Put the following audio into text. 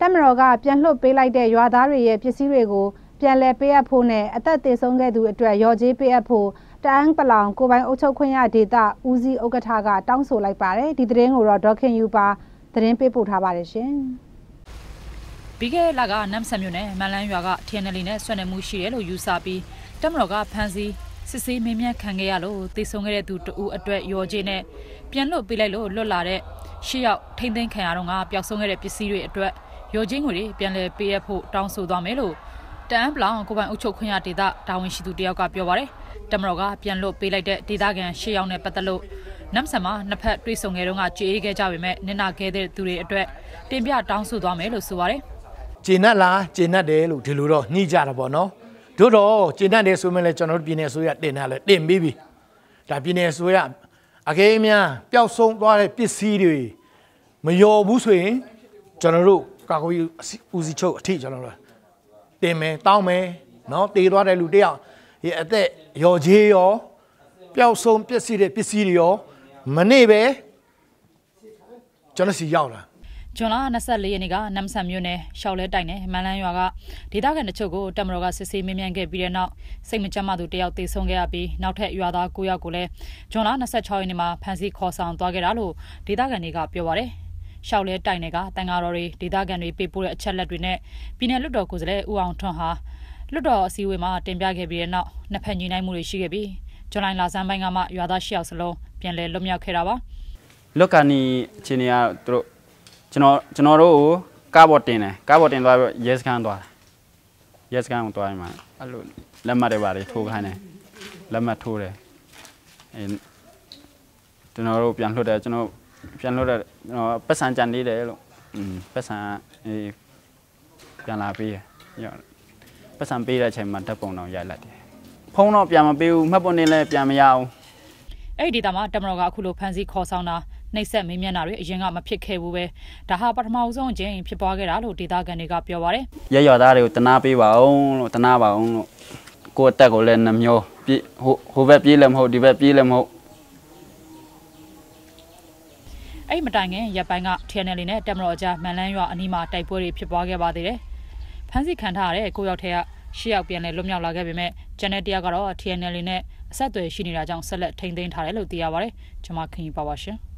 တက်မတော်ကပြန်လွှတ်ပေးလိုက်တဲ့ရွာသားတွေရဲ့ပစ္စည်းတွေကိုပြန်လည်ပေးအပ်ဖို့နဲ့အသက်သေဆုံးခဲ့သူအတွက်ရော်ကြေးပေးအပ်ဖို့တအန်းပလောင်ကိုပိုင်အုပ်ချုပ်ခွင့်ရဒေသဦးစီးဥက္ကဋ္ဌကတောင်းဆိုလိုက်ပါတယ်ဒီသတင်းကိုတော့ဒေါခင်ယူပါသတင်းပေးပို့ထားပါတယ်ရှင်ပြီးခဲ့တဲ့လကနမ်ဆန်မြို့နယ်မန်လန်းရွာက TNL နဲ့ဆွေးနွေးမှုရှိတယ်လို့ယူဆပြီးတက်မတော်ကဖမ်းဆီးစစ်ဆေးမင်းမြတ်ခံခဲ့ရလို့တေဆုံးခဲ့တဲ့သူတဦးအတွက်ရော်ကြေးနဲ့ပြန်လွတ်ပေးလိုက်လို့လွတ်လာတဲ့ရှစ်ယောက်ထိမ့်သိမ်းခံရတော့ငါပျောက်ဆုံးခဲ့တဲ့ပစ္စည်းတွေအတွက် ရော်ချင်းငွေတွေပြန်လည်ပေးရဖို့တောင်းဆိုသွားမယ်လို့တအန်းပလောင်ကိုပိုင်အုပ်ချုပ်ခွင့်ရဒေသတာဝန်ရှိသူတယောက်ကပြောပါတယ်။တမတော်ကပြန်လွတ်ပေးလိုက်တဲ့ဒေသခံရှစ်ယောက်နဲ့ပတ်သက်လို့နမ်ဆန်မှာနှစ်ဖက်တွေ့ဆုံခဲ့တော့ကကြေးခဲ့ကြပေမဲ့နင်နာခဲ့တဲ့သူတွေအတွက်တင်ပြတောင်းဆိုသွားမယ်လို့ဆိုပါတယ်။ကျေနပ်လားကျေနပ်တယ်လို့ဒီလိုတော့ညှိကြတာပေါ့နော်။တို့တော့ကျေနပ်တယ်ဆိုမှလည်းကျွန်တော်တို့ပြည်နယ်အစိုးရတင်ထားလဲတင်ပြီးပြီ။ဒါပြည်နယ်အစိုးရအကေးများပျောက်ဆုံးသွားတဲ့ပစ္စည်းတွေမလျော်ဘူးဆိုရင်ကျွန်တော်တို့ ကာကွယ်ဦးစီးချုပ်အထိကျွန်တော်တို့တင်မယ်တောင်းမယ်နော်တေးသွားတဲ့လူတယောက်ဒီအသက်ရော်ကြီးရောပျောက်ဆုံးပစ္စည်းတဲ့ပစ္စည်းတွေရောမနေ့ပဲကျွန်တော်စီရောက်လာဂျွန်လာ24ရက်နေ့ကနမ်ဆန်မြို့နယ်ရှောက်လဲတိုင်နယ်မန်လန်းရွာကဒေသခံတချို့ကိုတမတော်ကစစ်ဆေးမင်းမြန်ခဲ့ပြီးတဲ့နောက်စိတ်မကြမ်းမှသူတယောက်တေဆုံးခဲ့ရပြီးနောက်ထပ်ရွာသား9ယောက်ကိုလည်းဂျွန်လာ26ရက်နေ့မှာဖမ်းဆီးခေါ်ဆောင်သွားခဲ့တာလို့ဒေသခံတွေကပြောပါတယ်။ ရှောက်လဲတိုင်တွေကတန်ဃာတော်တွေဒေသခံတွေပေးပို့တဲ့အချက်လက်တွေနဲ့ပြည်내လွတ်တော်ကိုယ်စားလှယ်ဦးအောင်ထွန်းဟာလွတ်တော်အစည်းအဝေးမှာတင်ပြခဲ့ပြီးတဲ့နောက်နှစ်ဖက်ညီနိုင်မှုတွေရှိခဲ့ပြီးဇွန်လလာဆန်းပိုင်းကမှရွာသား၈ယောက်စလုံးပြန်လည်လွတ်မြောက်ခဲ့တာပါလွတ်ကနီအချင်းတွေကသူတို့ကျွန်တော်ကျွန်တော်တို့ကိုကားပေါ်တင်တယ်ကားပေါ်တင်သွားပြီးရဲစခန်းသွားရဲစခန်းကိုသွားရင်မှအဲ့လိုလက်မှတ်တွေပါတွေထိုးခိုင်းတယ်လက်မှတ်ထိုးတယ်အဲကျွန်တော်တို့ပြန်လွှတ်တယ်ကျွန်တော် ပြန်လို့တော့ပတ်စံကြံနေတယ်လို့อืมပတ်စံအေးပြန်လာပေးရရောပတ်စံပေးတဲ့အချိန်မှာဓာတ်ပုံတော့ရိုက်လိုက်တယ်ဖုန်းတော့ပြန်မပေးဘူးမှတ်ပုံတင်လည်းပြန်မရအောင်အဲ့ဒီဒေတာမှာတမတော်ကအခုလိုဖန်စီခေါ်ဆောင်တာနှိပ်စက်မင်းမျက်နှာတွေအရင်ကမဖြစ်ခဲ့ဘူးပဲဒါဟာပထမဆုံးအကြိမ်ဖြစ်ပွားခဲ့တာလို့ဒေတာကန်တွေကပြောပါတယ်ရရသားတွေကိုတနာပေးပါအောင်လို့တနာပါအောင်လို့ကိုယ့်အသက်ကိုလည်းနှမျောပြေးဟိုဟိုဘက်ပြေးလည်းမဟုတ်ဒီဘက်ပြေးလည်းမဟုတ် အဲ့မတိုင်ခင်ရပ်ပိုင်းက TNL နဲ့တက်မတော်အကြားမန်လန်းရွာအနီးမှာတိုက်ပွဲတွေဖြစ်ပွားခဲ့ပါသေးတယ်။ဖမ်းဆီးခံထားရတဲ့ကိုရောက်ထဲကရှစ်ယောက်ပြန်လဲလွတ်မြောက်လာခဲ့ပေမဲ့ကျန်တဲ့တယောက်ကတော့ TNL နဲ့အဆက်အသွယ်ရှိနေတာကြောင့်ဆက်လက်ထိန်းသိမ်းထားတယ်လို့သိရပါတယ်။ကျွန်မခင်ပါပါရှင်။